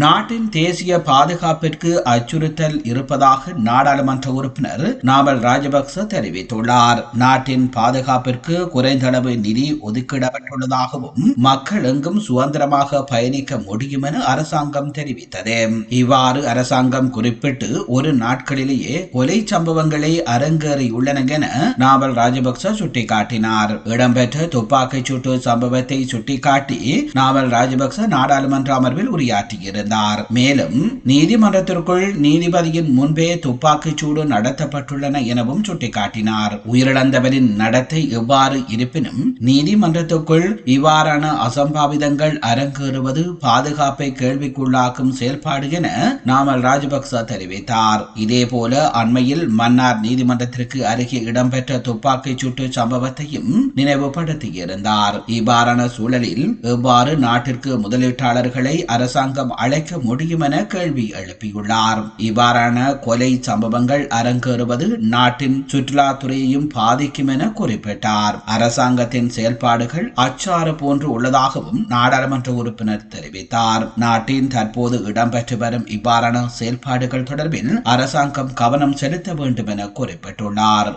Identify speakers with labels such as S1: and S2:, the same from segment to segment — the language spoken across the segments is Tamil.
S1: நாட்டின் தேசிய பாதுகாப்பிற்கு அச்சுறுத்தல் இருப்பதாக நாடாளுமன்ற உறுப்பினர் நாமல் ராஜபக்ச தெரிவித்துள்ளார். நாட்டின் பாதுகாப்பிற்கு குறைந்தளவு நிதி ஒதுக்கிடப்பட்டுள்ளதாகவும் மக்கள் எங்கும் சுதந்திரமாக பயணிக்க முடியும் என அரசாங்கம் தெரிவித்தது. இவ்வாறு அரசாங்கம் குறிப்பிட்டு ஒரு நாட்களிலேயே கொலை சம்பவங்களை அரங்கேறியுள்ளன என நாமல் ராஜபக்ச சுட்டிக்காட்டினார். இடம்பெற்ற துப்பாக்கிச் சூட்டு சம்பவத்தை சுட்டிக்காட்டி நாமல் ராஜபக்ச நாடாளுமன்ற அமர்வில் உரையாற்றியிருந்தார் இருந்தார் மேலும் நீதிமன்றத்திற்குள் நீதிபதியின் முன்பே துப்பாக்கிச் சூடு நடத்தப்பட்டுள்ளன எனவும் சுட்டிக்காட்டினார். உயிரிழந்தவரின் நடத்தை எவ்வாறு இருப்பினும் நீதிமன்றத்துக்குள் இவ்வாறான அசம்பாவிதங்கள் அரங்கேறுவது பாதுகாப்பை கேள்விக்குள்ளாக்கும் செயல்பாடு என நாமல் ராஜபக்ச தெரிவித்தார். இதேபோல அண்மையில் மன்னார் நீதிமன்றத்திற்கு அருகே இடம்பெற்ற துப்பாக்கிச் சூட்டு சம்பவத்தையும் நினைவுபடுத்தியிருந்தார். இவ்வாறான சூழலில் எவ்வாறு நாட்டிற்கு முதலீட்டாளர்களை அரசாங்கம் அழைக்க முடியும் என கேள்வி எழுப்பியுள்ளார். இவ்வாறான கொலை சம்பவங்கள் அரங்கேறுவது நாட்டின் சுற்றுலாத்துறையையும் பாதிக்கும் என குறிப்பிட்டார். அரசாங்கத்தின் செயல்பாடுகள் அச்சாறு போன்று உள்ளதாகவும் நாடாளுமன்ற உறுப்பினர் தெரிவித்தார். நாட்டின் தற்போது இடம்பெற்று வரும் இவ்வாறான செயல்பாடுகள் தொடர்பில் அரசாங்கம் கவனம் செலுத்த வேண்டும் என குறிப்பிட்டுள்ளார்.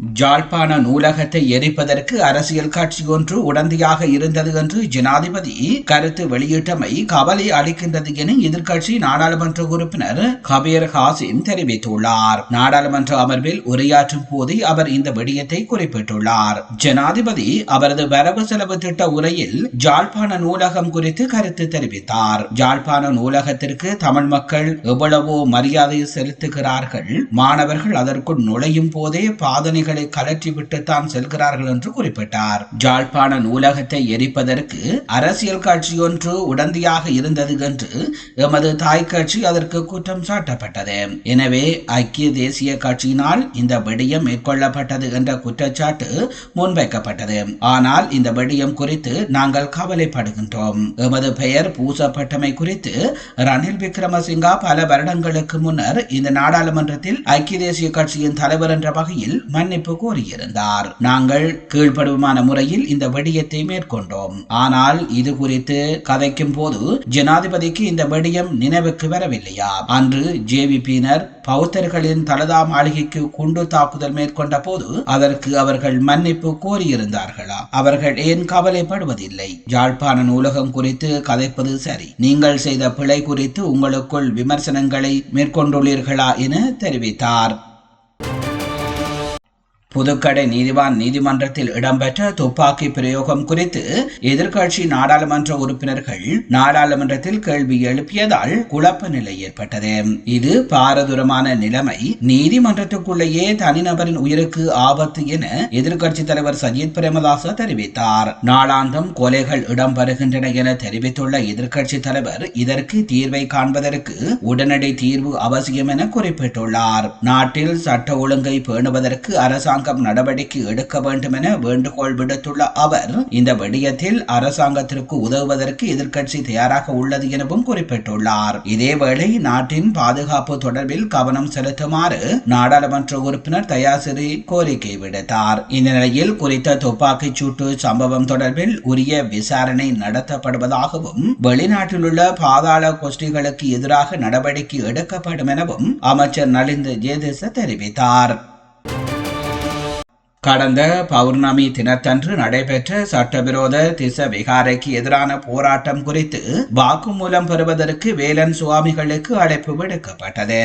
S1: ஜாழ்ப்பாண நூலகத்தை எரிப்பதற்கு அரசியல் கட்சி ஒன்று உடந்தையாக இருந்தது என்று ஜனாதிபதி கருத்து வெளியிட்டமை கவலை அளிக்கின்றது என எதிர்க்கட்சி நாடாளுமன்ற உறுப்பினர் கபீர் ஹாசிம் தெரிவித்துள்ளார். நாடாளுமன்ற அமர்வில் உரையாற்றும் போதே அவர் இந்த விடயத்தை குறிப்பிட்டுள்ளார். ஜனாதிபதி அவரது வரவு செலவு திட்ட உரையில் ஜாழ்ப்பாண நூலகம் குறித்து கருத்து தெரிவித்தார். ஜாழ்ப்பாண நூலகத்திற்கு தமிழ் மக்கள் எவ்வளவோ மரியாதை செலுத்துகிறார்கள். மாணவர்கள் அதற்குள் நுழையும் போதே பாதனைகள் நூல்களை கலற்றிவிட்டுத்தான் செல்கிறார்கள் என்று குறிப்பிட்டார். ஜாழ்ப்பாண நூலகத்தை எரிப்பதற்கு அரசியல் கட்சியொன்று உடந்தையாக இருந்தது என்று எமது தாய் கட்சி அதற்கு குற்றம் சாட்டப்பட்டது. எனவே ஐக்கிய தேசிய கட்சியினால் இந்த விடயம் மேற்கொள்ளப்பட்டது என்ற குற்றச்சாட்டு முன்வைக்கப்பட்டது. ஆனால் இந்த விடயம் குறித்து நாங்கள் கவலைப்படுகின்றோம். எமது பெயர் பூசப்பட்டமை குறித்து ரணில் விக்ரமசிங்கா பல வருடங்களுக்கு முன்னர் இந்த நாடாளுமன்றத்தில் ஐக்கிய தேசிய கட்சியின் தலைவர் என்ற வகையில் மன்னிப்பு மன்னிப்பு கோரியிருந்தார் நாங்கள் கீழ்ப்படுமான முறையில் இந்த வெடியத்தை மேற்கொண்டோம். ஆனால் இது குறித்து கதைக்கும் போது ஜனாதிபதிக்கு இந்த வெடியம் நினைவுக்கு வரவில்லையா? அன்று ஜேவிபியினர் பௌத்தர்களின் தலதா மாளிகைக்கு குண்டு தாக்குதல் மேற்கொண்ட போது அதற்கு அவர்கள் மன்னிப்பு கோரியிருந்தார்களா? அவர்கள் ஏன் கவலைப்படுவதில்லை? யாழ்ப்பாண நூலகம் குறித்து கதைப்பது சரி. நீங்கள் செய்த பிழை குறித்து உங்களுக்குள் விமர்சனங்களை மேற்கொண்டுள்ளீர்களா என தெரிவித்தார். புதுக்கடை நீதிவான் நீதிமன்றத்தில் இடம்பெற்ற துப்பாக்கி பிரயோகம் குறித்து எதிர்கட்சி நாடாளுமன்ற உறுப்பினர்கள் நாடாளுமன்றத்தில் கேள்வி எழுப்பியதால் குழப்ப நிலை ஏற்பட்டது. இது பாரதூரமான நிலைமை. நீதிமன்றத்துக்குள்ளேயே தனிநபரின் உயிருக்கு ஆபத்து என எதிர்கட்சி தலைவர் சஜித் பிரேமதாச தெரிவித்தார். நாளாந்தம் கொலைகள் இடம்பெறுகின்றன என தெரிவித்துள்ள எதிர்க்கட்சி தலைவர் இதற்கு தீர்வை காண்பதற்கு உடனடி தீர்வு அவசியம் என குறிப்பிட்டுள்ளார். நாட்டில் சட்ட ஒழுங்கை பேணுவதற்கு அரசாங்கம் அரசாங்கம் நடவடிக்கை எடுக்க வேண்டும் என வேண்டுகோள் விடுத்துள்ள அவர் இந்த விடயத்தில் அரசாங்கத்திற்கு உதவுவதற்கு எதிர்க்கட்சி தயாராக உள்ளது எனவும் குறிப்பிட்டுள்ளார். இதேவேளை நாட்டின் பாதுகாப்பு தொடர்பில் கவனம் செலுத்துமாறு நாடாளுமன்ற உறுப்பினர் தயாசிரி கோரிக்கை விடுத்தார். இந்த நிலையில் குறித்த துப்பாக்கிச் சூட்டு சம்பவம் தொடர்பில் உரிய விசாரணை நடத்தப்படுவதாகவும் வெளிநாட்டில் உள்ள பாதாள கோஷ்டிகளுக்கு எதிராக நடவடிக்கை எடுக்கப்படும் எனவும் அமைச்சர் நலிந்த ஜேதேச தெரிவித்தார். கடந்த பௌர்ணமி தினத்தன்று நடைபெற்ற சட்டவிரோத திச விகாரைக்கு எதிரான போராட்டம் குறித்து வாக்குமூலம் பெறுவதற்கு வேலன் சுவாமிகளுக்கு அழைப்பு விடுக்கப்பட்டது.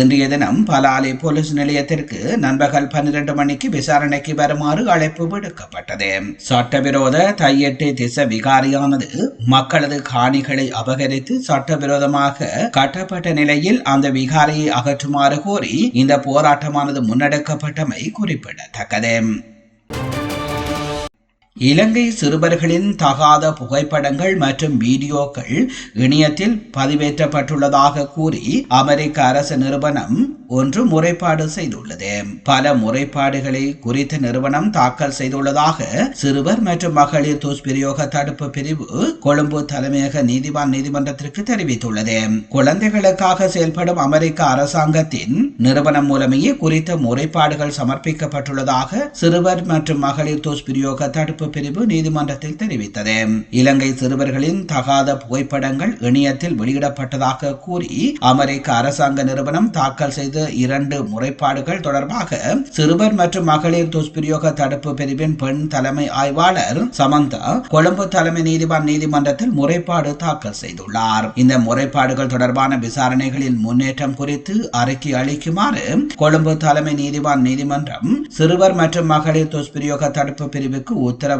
S1: இன்றைய தினம் பலாலி போலீஸ் நிலையத்திற்கு நண்பகல் பன்னிரண்டு மணிக்கு விசாரணைக்கு வருமாறு அழைப்பு விடுக்கப்பட்டது. சட்டவிரோத தையெட்டு திச விகாரியானது மக்களது காணிகளை அபகரித்து சட்டவிரோதமாக கட்டப்பட்ட நிலையில் அந்த விகாரியை அகற்றுமாறு கோரி இந்த போராட்டமானது முன்னெடுக்கப்பட்டமை குறிப்பிடத்தக்கது. them இலங்கை சிறுவர்களின் தகாத புகைப்படங்கள் மற்றும் வீடியோக்கள் இணையத்தில் பதிவேற்றப்பட்டுள்ளதாக கூறி அமெரிக்க அரசு நிறுவனம் ஒன்று முறைப்பாடு செய்துள்ளது. பல முறைப்பாடுகளை குறித்த நிறுவனம் தாக்கல் செய்துள்ளதாக சிறுவர் மற்றும் மகளிர் துஷ்பிரயோக தடுப்பு பிரிவு கொழும்பு தலைமையக நீதிவான் நீதிமன்றத்திற்கு தெரிவித்துள்ளது. குழந்தைகளுக்காக செயல்படும் அமெரிக்க அரசாங்கத்தின் நிறுவனம் மூலமே குறித்த முறைப்பாடுகள் சமர்ப்பிக்கப்பட்டுள்ளதாக சிறுவர் மற்றும் மகளிர் துஷ்பிரயோக தடுப்பு பிரிவு நீதிமன்றத்தில் தெரிவித்தது. இலங்கை சிறுவர்களின் தகாத புகைப்படங்கள் இணையத்தில் வெளியிடப்பட்டதாக கூறி அமெரிக்க அரசாங்க நிறுவனம் தாக்கல் செய்த இரண்டு முறைப்பாடுகள் தொடர்பாக சிறுவர் மற்றும் மகளிர் துஷ்பிரயோக தடுப்பு பிரிவின் பெண் தலைமை ஆய்வாளர் சமந்தா கொழும்பு தலைமை நீதிவான் நீதிமன்றத்தில் முறைப்பாடு தாக்கல் செய்துள்ளார். இந்த முறைப்பாடுகள் தொடர்பான விசாரணைகளில் முன்னேற்றம் குறித்து அறிக்கை அளிக்குமாறு கொழும்பு தலைமை நீதிவான் நீதிமன்றம் சிறுவர் மற்றும் மகளிர் துஷ்பிரயோக தடுப்பு பிரிவுக்கு உத்தரவு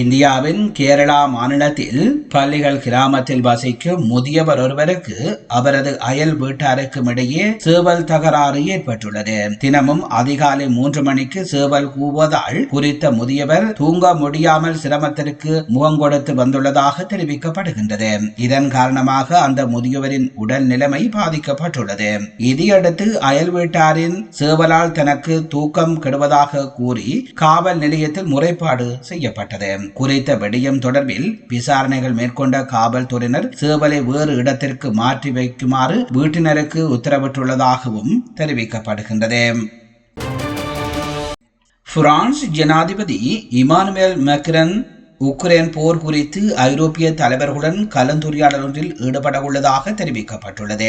S1: இந்தியாவின் கேரளா மாநிலத்தில் பள்ளிகள் கிராமத்தில் வசிக்கும் முதியவர் ஒருவருக்கு அவரது அயல் வீட்டாருக்கும் இடையே சேவல் தகராறு ஏற்பட்டுள்ளது. தினமும் அதிகாலை மூன்று மணிக்கு சேவல் கூவதால் குறித்த முதியவர் தூங்க முடியாமல் சிரமத்திற்கு முகம் கொடுத்து வந்துள்ளதாக தெரிவிக்கப்படுகின்றது. இதன் காரணமாக அந்த முதியவரின் உடல் நிலைமை பாதிக்கப்பட்டுள்ளது. இதையடுத்து அயல் வீட்டாரின் சேவலால் தனக்கு தூக்கம் கெடுவதாக கூறி காவல் நிலையத்தில் முறைப்பாடு செய்யப்பட்டது. குறித்த விடயம் தொடர்பில் விசாரணைகள் மேற்கொண்ட காவல்துறையினர் சேவலை வேறு இடத்திற்கு மாற்றி வைக்குமாறு வீட்டினருக்கு உத்தரவிட்டுள்ளதாகவும் தெரிவிக்கப்படுகின்றது. பிரான்ஸ் ஜனாதிபதி இமானுவேல் மெக்ரன் உக்ரைன் போர் குறித்து ஐரோப்பிய தலைவர்களுடன் கலந்துரையாடல் ஒன்றில் ஈடுபட உள்ளதாக தெரிவிக்கப்பட்டுள்ளது.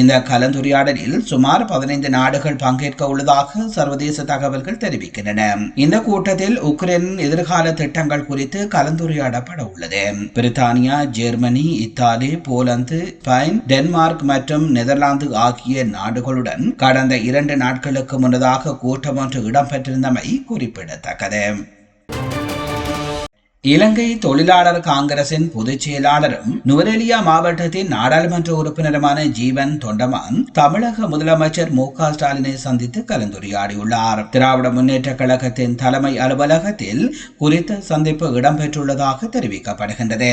S1: இந்த கலந்துரையாடலில் சுமார் பதினைந்து நாடுகள் பங்கேற்க உள்ளதாக சர்வதேச தகவல்கள் தெரிவிக்கின்றன. இந்த கூட்டத்தில் உக்ரைனின் எதிர்கால திட்டங்கள் குறித்து கலந்துரையாடப்பட உள்ளது பிரித்தானியா Germany Italy Poland Spain Denmark மற்றும் நெதர்லாந்து ஆகிய நாடுகளுடன் கடந்த இரண்டு நாட்களுக்கு முன்னதாக கூட்டம் ஒன்று இடம்பெற்றிருந்தமை குறிப்பிடத்தக்கது. இலங்கை தொழிலாளர் காங்கிரசின் பொதுச் செயலாளரும் நுவரெலியா மாவட்டத்தின் நாடாளுமன்ற உறுப்பினருமான ஜீவன் தொண்டமான் தமிழக முதலமைச்சர் மு க ஸ்டாலினை சந்தித்து கலந்துரையாடியுள்ளார். திராவிட முன்னேற்ற கழகத்தின் தலைமை அலுவலகத்தில் குறித்த சந்திப்பு இடம்பெற்றுள்ளதாக தெரிவிக்கப்படுகின்றது.